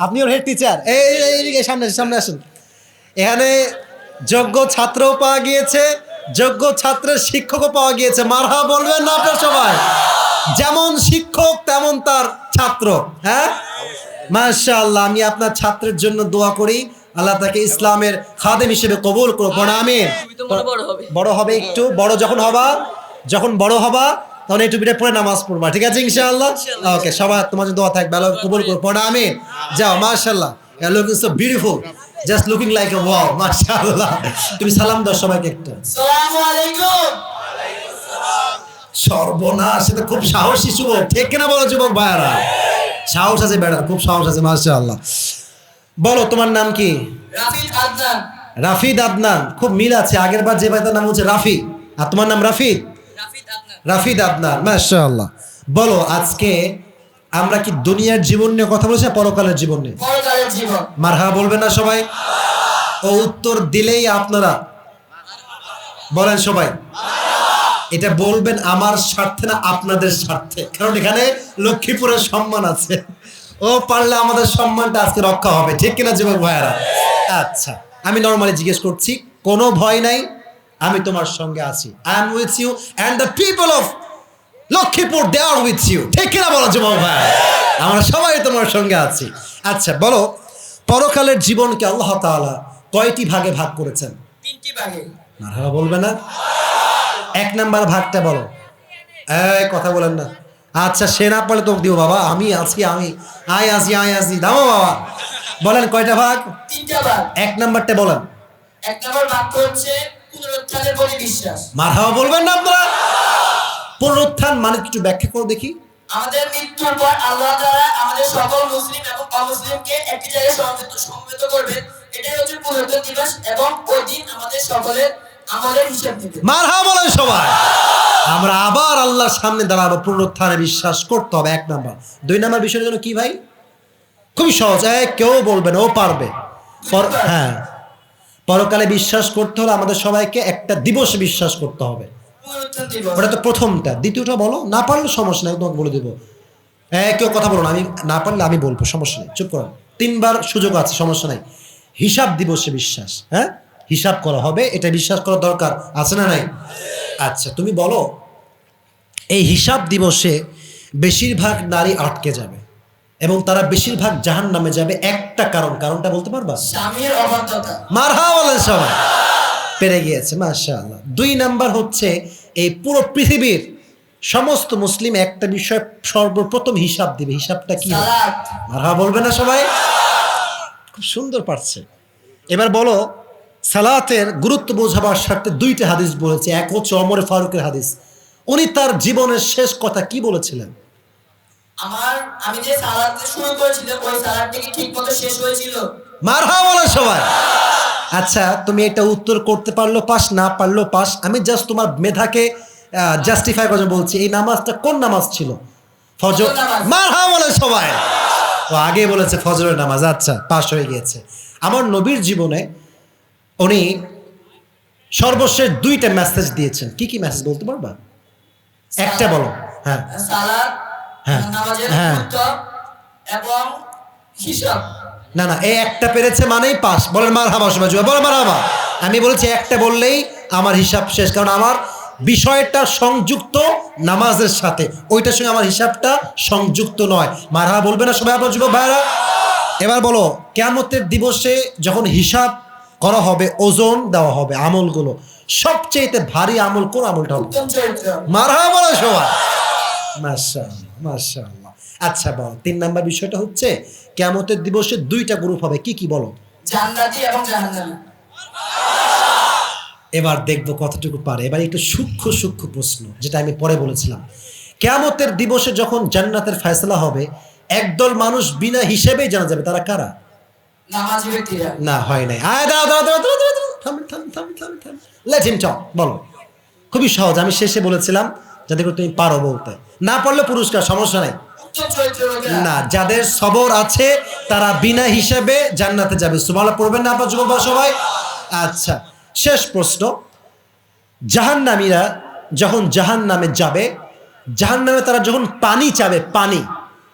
আপনি ওর head teacher এই এই, এই, এই সামনে সামনে আসুন। এখানে যোগ্য ছাত্রও পাওয়া গিয়েছে যোগ্য ছাত্রের শিক্ষকও পাওয়া গিয়েছে। মারহা বলবেন না আপনার সবাই। যেমন শিক্ষক তেমন তার ছাত্র হ্যাঁ? মাশাআল্লাহ আমি আপনার ছাত্রের জন্য দোয়া করি। আল্লাহ তাকে ইসলামের খাদেম হিসেবে কবুল করো আমিন। মনে বড় হবে একটু। বড় যখন হবা যখন বড় হবা তখন একটু পিঠে পড়ে নামাজ পড়বা ঠিক আছে ইনশাআল্লাহ? ওকে সবাই তোমার জন্য দোয়া থাকবে আল্লাহ কবুল করো পড়া আমিন। যাও মাশাআল্লাহ। Looking so beautiful just looking like a wow মাশাআল্লাহ। তুমি সালাম দাও সবাইকে একটু। আসসালামু আলাইকুম। সর্বনাশ এটা খুব সাহসী যুবক। ঠিক কিনা বলো যুবক ভাইয়ারা? সাহস আছে বেড়ার খুব সাহস আছে মাশাআল্লাহ। বলো তোমার নাম কি? রাফিদ আদনান। রাফিদ আদনান। খুব মিল আছে আগের বার যে ভাইটার নাম হচ্ছে রাফি। আর তোমার নাম রাফিদ? রাফিদ আদনান মাশাআল্লাহ। বলো আজকে আমরা কি দুনিয়ার জীবন নিয়ে কথা বলছি পরকালের জীবন নিয়ে? পরকালের জীবন। মারহা বলবেন না সবাই। ও উত্তর দিলেই আপনারা। বলেন সবাই। এটা বলবেন আমার স্বার্থে না আপনাদের স্বার্থে? কারণ এখানে লক্ষ্মীপুরের সম্মান আছে। ও পারলে আমাদের সম্মানটা আজকে রক্ষা হবে। ঠিক কিনা জীবন ভাইয়ারা? আচ্ছা আমি নর্মালি জিজ্ঞেস করছি কোনো ভয় নাই? আমি তোমার সঙ্গে আছি। I am with you and the people of Lakshmipur they are with you ঠিক কিনা বলো ভাই? আমরা সবাই তোমার সঙ্গে আছি। আচ্ছা বলো পরকালের জীবনকে আল্লাহ তাআলা কয়টি ভাগে ভাগ করেছেন? তিনটি ভাগে। মারহাবা বলবে না? এক নাম্বার ভাগটা বলো। এই কথা বলেন না। আচ্ছা সে না পারলে তোকে দিব বাবা। আমি আছি আমি। আয় আসি আয় আসি দাও বাবা। বলেন কয়টা ভাগ? তিনটা ভাগ। এক নাম্বারটা বলেন। এক নম্বর ভাগ হচ্ছে পুনরুত্থানের বিশ্বাস। মারহাবা বলবেন না আপনারা? পুনরুত্থান মানে ব্যাখ্যা করো দেখি। আমাদের মৃত্যুর পর আল্লাহ তাআলা আমাদের সকল মুসলিম এবং অমুসলিমকে একটি জায়গায় সমবেত সমবেত করবেন। এটাই হচ্ছে পুনরুত্থান দিবস এবং ওই দিন আমাদের সকলের আমলের হিসাব নেবে মারহাবা বলেন সবাই। আমরা আবার আল্লাহর সামনে দাঁড়াবো পুনরুত্থানে বিশ্বাস করতে হবে এক নাম্বার। দুই নাম্বার বিষয়ের জন্য কি ভাই? খুবই সহজ কেউ বলবে না ও পারবে। পর- হ্যাঁ। পরকালে বিশ্বাস করতে হলে আমাদের সবাইকে একটা দিবসে বিশ্বাস করতে হবে। ওটা তো প্রথমটা। দ্বিতীয়টা বলো না পারলে সমস্যা নেই তোমাকে বলে দেবো। হ্যাঁ কেউ কথা বলো না আমি না পারলে আমি বলব সমস্যা নেই চুপ করো। তিনবার সুযোগ আছে সমস্যা নাই। হিসাব দিবসে বিশ্বাস হ্যাঁ? হিসাব করা হবে এটা বিশ্বাস করা দরকার আছে না নাই? আচ্ছা তুমি বলো এই হিসাব দিবসে বেশিরভাগ নারী আটকে যাবে। এবং তারা বেশিরভাগ জাহান নামে যাবে একটা কারণ। কারণটা বলতে পারবা? মারহা বলেন সবাই পেরে গিয়েছে মাশাআল্লাহ। দুই নাম্বার হচ্ছে এই পুরো পৃথিবীর সমস্ত মুসলিম একটা বিষয় সর্বপ্রথম হিসাব দিবে। হিসাবটা কি মারহা বলবে না সবাই? খুব সুন্দর পারছে। এবার বলো সালাতের গুরুত্ব বোঝাবার স্বার্থে দুইটা হাদিস বলেছে। এক হচ্ছে অমর ফারুকের হাদিস। উনি তার জীবনের শেষ কথা কি বলেছিলেন? আমার আমি যে সালাদ শুরু করেছিলাম ওই সালাদটা কি ঠিক মতো শেষ হয়েছিল? মারহা বলে সবাই। আচ্ছা তুমি এটা উত্তর করতে পারল পাস না পারল পাস? আমি জাস্ট তোমার মেধাকে জাস্টিফাই করে বলছি এই নামাজটা কোন নামাজ ছিল? ফজর মারহা বলে সবাই। ও আগে বলেছে ফজরের নামাজ আচ্ছা পাস হয়ে গিয়েছে। আমার নবীর জীবনে উনি সর্বশেষ দুইটা মেসেজ দিয়েছেন। কি কি মেসেজ বলতে পারবা? একটা বলো হ্যাঁ। সালাদ হ্যাঁ, নামাজের হ্যাঁ। গুরুত্ব এবং হিসাব। না না এই একটা পেরেছে মানেই পাস। বলেন মার সবাই জুয়া বলেন মার হাবা আমি বলেছি একটা বললেই আমার হিসাব শেষ কারণ আমার বিষয়টা সংযুক্ত নামাজের সাথে। ওইটার সঙ্গে আমার হিসাবটা সংযুক্ত নয়। মারহা বলবে না সবাই আপনার যুবক ভাইরা এবার বলো কেমতের দিবসে যখন হিসাব করা হবে ওজন দেওয়া হবে আমলগুলো সবচেয়ে ভারী আমল কোন আমলটা হবে? মারহা বলো সবাই মাশাআল্লাহ আচ্ছা বল তিন নাম্বার বিষয়টা হচ্ছে কেমতের দিবসে দুইটা গ্রুপ হবে কি কি বলো জান্নাতি এবং জাহান্নামী এবার দেখব কতটুকু পারে এবার একটু সূক্ষ্ম সূক্ষ্ম প্রশ্ন যেটা আমি পরে বলেছিলাম কেয়ামতের দিবসে যখন জান্নাতের ফয়সলা হবে একদল মানুষ বিনা হিসেবেই জানা যাবে তারা কারা না হয় নাই আয় থাম থাম থাম থাম থাম লেট হিম টক বলো খুবই সহজ আমি শেষে বলেছিলাম যাতে করে তুমি পারো বলতে। না পারলে পুরস্কার, সমস্যা নাই। না, যাদের সবর আছে, তারা বিনা হিসেবে জান্নাতে যাবে। সুমালা পড়বেন না আপনার যুবক সবাই? আচ্ছা শেষ প্রশ্ন। জাহান্নামীরা যখন জাহান নামে যাবে জাহান নামে তারা যখন পানি চাবে, পানি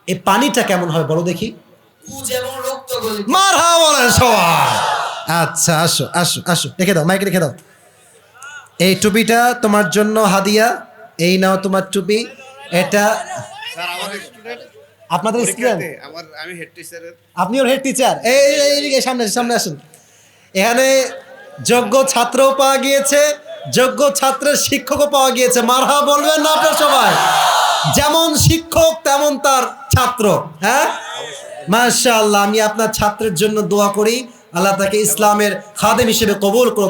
এই পানিটা কেমন হবে বলো দেখি। সবাই। আচ্ছা আসো আসো আসো, রেখে দাও, মাইকে রেখে দাও। এই টুপিটা তোমার জন্য হাদিয়া এই নাও তোমার টুপি। এটা আপনাদের স্টুডেন্ট আমার আমি হেড টিচারের আপনি ওর হেড টিচার এই সামনে সামনে আসুন। এখানে যোগ্য ছাত্রও পাওয়া গিয়েছে যোগ্য ছাত্রের শিক্ষকও পাওয়া গিয়েছে। মারহা বলবেন না আপনার সবাই। যেমন শিক্ষক তেমন তার ছাত্র হ্যাঁ? মাশাআল্লাহ আমি আপনার ছাত্রের জন্য দোয়া করি। আল্লাহ তাকে ইসলামের খাদেম হিসেবে কবুল করো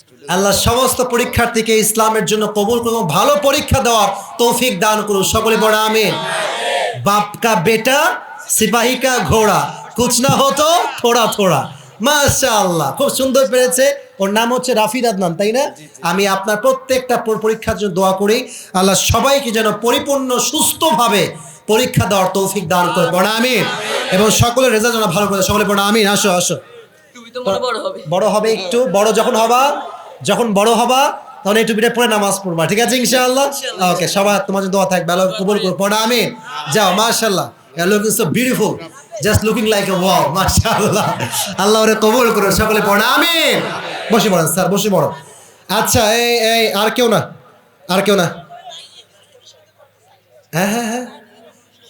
স্টুডেন্ট আল্লাহ সমস্ত পরীক্ষার্থীকে ইসলামের জন্য কবুল করুন ভালো পরীক্ষা দেওয়ার তৌফিক দান করুন সকলে প্রণামে বাপকা বাপ বেটা সিপাহিকা ঘোড়া। কুছ না হতো থোড়া থোড়া। মাশাআল্লাহ খুব সুন্দর পেরেছে। ওর নাম হচ্ছে রাফিদ আদনান তাই না? আমি আপনার প্রত্যেকটা পর- পরীক্ষার জন্য দোয়া করি। আল্লাহ সবাইকে যেন পরিপূর্ণ সুস্থভাবে পরীক্ষা দেওয়ার তৌফিক দান করে। পড়া আমিন। এবং সকলের রেজাল্ট যেন ভালো করে সকলে পড়া আমিন। আসো আসো। তুমি তো বড় হবে। একটু। বড় যখন হবা যখন বড় হবা তখন এই টুপিটা পরে নামাজ পড়বা। ঠিক আছে ইনশাআল্লাহ? ওকে সবাই তোমার জন্য দোয়া থাকবে। আল্লাহ কবুল করো পড়া আমি যাও মাশাআল্লাহ। Looking so beautiful. Just looking like a wow মাশাআল্লাহ। আল্লাহ ওরে কবুল করুন, সকলে পড়ো আমিন। বসে পড়েন, স্যার, বসে পড়ো। আচ্ছা এই এই, আর কেউ না? আর কেউ না? হ্যাঁ হ্যাঁ হ্যাঁ।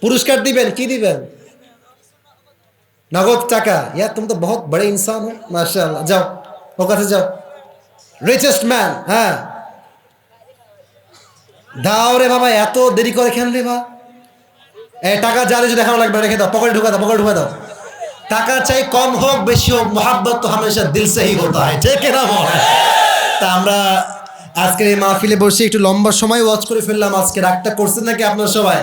পুরস্কার দিবেন, কি দিবেন? নগদ টাকা। ইয়া তুমি তো বহুত বড় ইনসান হো, মাশাআল্লাহ। যাও ও কাছে যাও। রিচেস্ট ম্যান হ্যাঁ। দাও রে বাবা, এত দেরি করে খেললে বা। টাকা জালে যে দেখানো লাগবে, রেখে দাও, পকেটে ঢুকা দাও পকেটে ঢুকা দাও। টাকা চাই কম হোক, বেশি হোক, মোহাব্বত তো হামেশা দিল সে হতা হয় ঠিক না তা আমরা আজকের এই মাহফিলে বসে একটু লম্বা সময় ওয়াচ করে ফেললাম, আজকে রাগটা করছেন নাকি আপনার সবাই?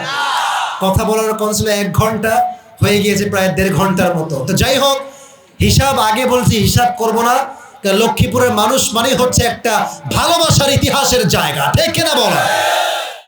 কথা বলার কম ছিল এক ঘণ্টা হয়ে গিয়েছে প্রায় দেড় ঘণ্টার মতো। তো যাই হোক, হিসাব আগে বলছি, হিসাব করব না লক্ষ্মীপুরের মানুষ মানে হচ্ছে একটা ভালোবাসার ইতিহাসের জায়গা, ঠিক কিনা বলা?